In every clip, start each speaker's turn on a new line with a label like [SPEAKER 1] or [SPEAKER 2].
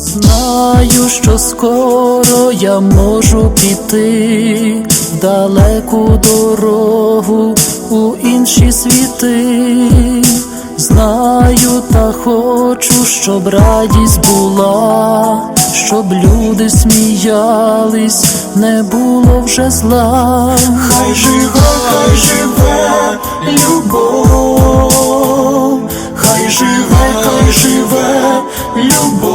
[SPEAKER 1] Знаю, що скоро я можу піти в далеку дорогу у інші світи. Знаю та хочу, щоб радість була, щоб люди сміялись, не було вже зла. Хай живе, хай живе любов, хай живе, хай живе любов,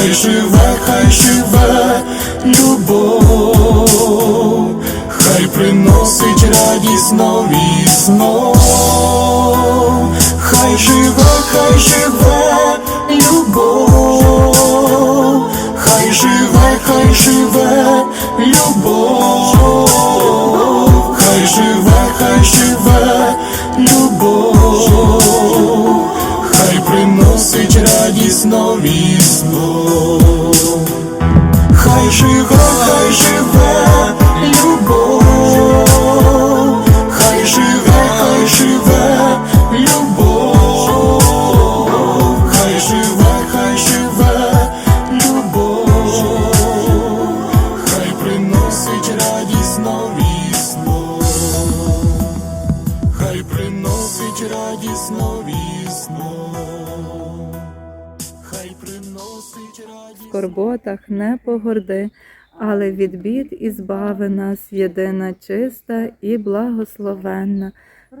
[SPEAKER 1] хай живе, хай живе любов, хай приносить радість знов і знов, хай живе, хай живе приносить радість нові знов. Хай живе, хай живе
[SPEAKER 2] скорботах не погорди, але від бід і збави нас єдина чиста і благословенна,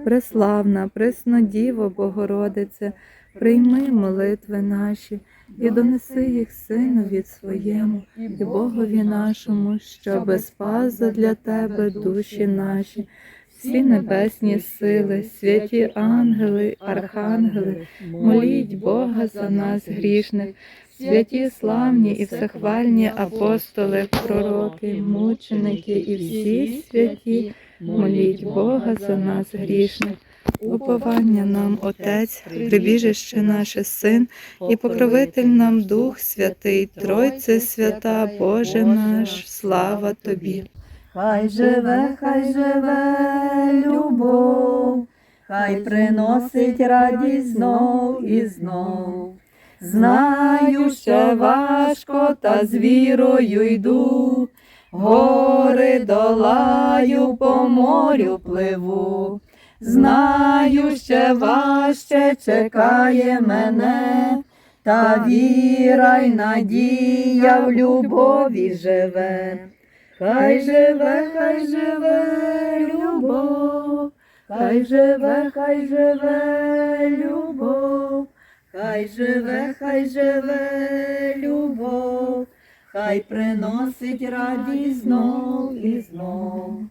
[SPEAKER 2] преславна, преснодіво Богородице, прийми молитви наші і донеси їх синові своєму і Богові нашому, щоби спас для тебе душі наші. Всі небесні сили, святі ангели, архангели, моліть Бога за нас грішних, святі славні і всехвальні апостоли, пророки, мученики і всі святі, моліть Бога за нас грішних. Уповання нам, Отець, прибіжище наше Син, і покровитель нам Дух Святий, Тройце свята, Боже наш, слава Тобі.
[SPEAKER 3] Хай живе, хай живе любов, хай приносить радість знов і знов. Знаю, ще важко, та з вірою йду, гори долаю, по морю пливу. Знаю, ще важче чекає мене, та віра й надія в любові живе. Хай живе, хай живе любов, хай живе, хай живе любов, хай живе, хай живе любов, хай приносить радість знов і знов.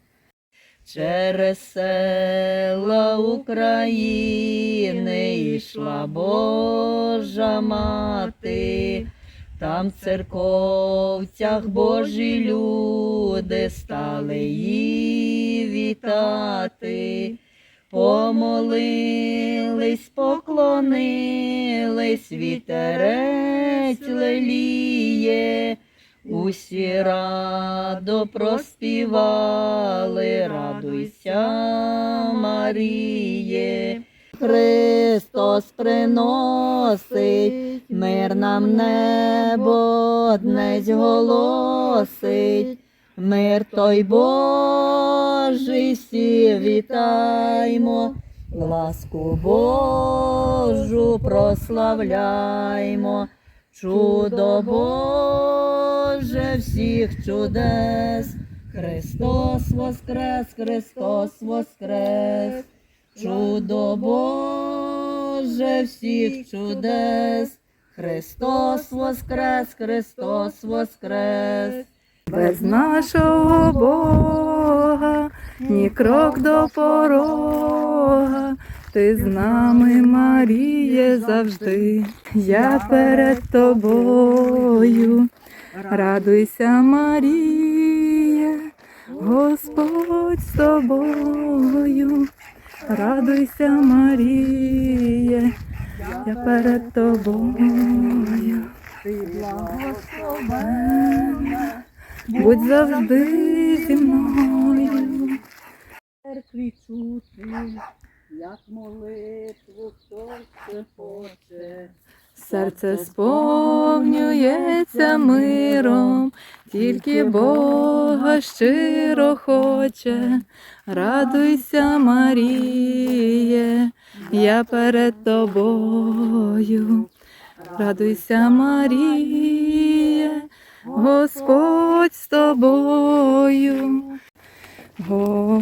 [SPEAKER 3] Через села України йшла Божа мати, там в церковцях Божі люди стали її вітати, помолились, поклонились, вітерець леліє, усі радо проспівали, радуйся, Маріє. Христос приносить, мир нам небо днесь голосить, мир той Божий всі вітаймо, ласку Божу прославляймо, чудо Боже всіх чудес, Христос воскрес, Христос воскрес. Чудо Боже всіх чудес, Христос воскрес, Христос воскрес.
[SPEAKER 2] Без нашого Бога ні крок до порога. Ти з нами, Маріє, завжди. Я перед тобою. Радуйся, Маріє, Господь з тобою. Радуйся, Маріє, я перед тобою.
[SPEAKER 3] Ти благословенна,
[SPEAKER 2] Будь завжди зі мною.
[SPEAKER 3] церкві чути, як молитву хтось хоче.
[SPEAKER 2] Серце сповнюється миром, тільки Бога щиро хоче. Радуйся, Маріє, я перед тобою. Радуйся, Маріє, Господь з тобою. О,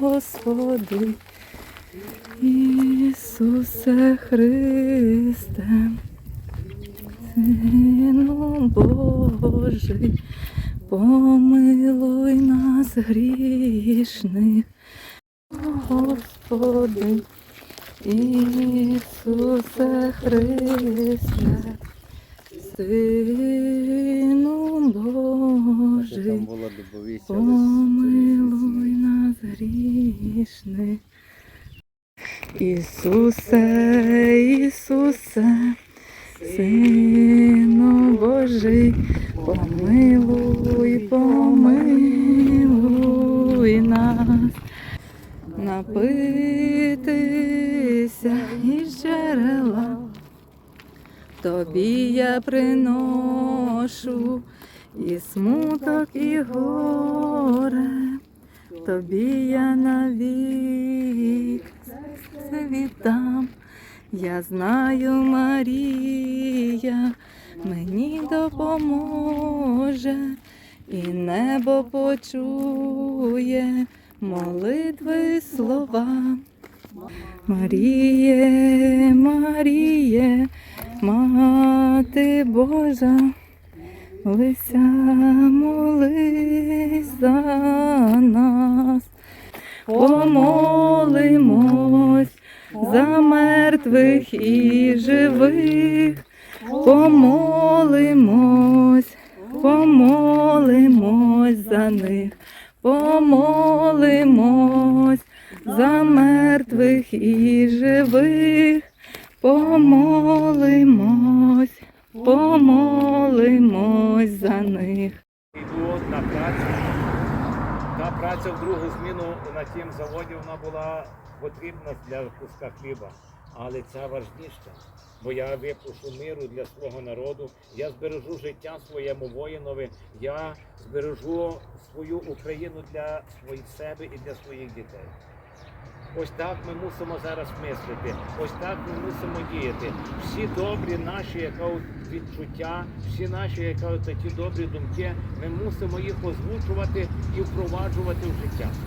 [SPEAKER 2] Господи, Ісусе Христе, Сину Божий, помилуй нас грішних, Господи, Ісусе Христе, Сину Божий, Помилуй нас грішних. Ісусе, Ісусе, Сину Божий, помилуй, помилуй нас, напитися із джерела. Тобі я приношу і смуток, і горе, тобі я навік все віддам. Я знаю, Марія мені допоможе, і небо почує молитви слова. Маріє, Маріє, Мати Божа, Лися, молись за нас, помолимось за мертвих і живих, помолимось, помолимось за них, помолимось за мертвих і живих, помолимось, помолимось за них.
[SPEAKER 4] Йду на працю. Та праця в другу зміну на тім заводі вона була потрібна для куска хліба. Але ця важніша, бо я випушу миру для свого народу, я збережу життя своєму воїнові, я збережу свою Україну для своїх себе і для своїх дітей. Ось так ми мусимо зараз мислити, ось так ми мусимо діяти. Всі добрі наші яка відчуття, всі наші яка ті добрі думки, ми мусимо їх озвучувати і впроваджувати в життя.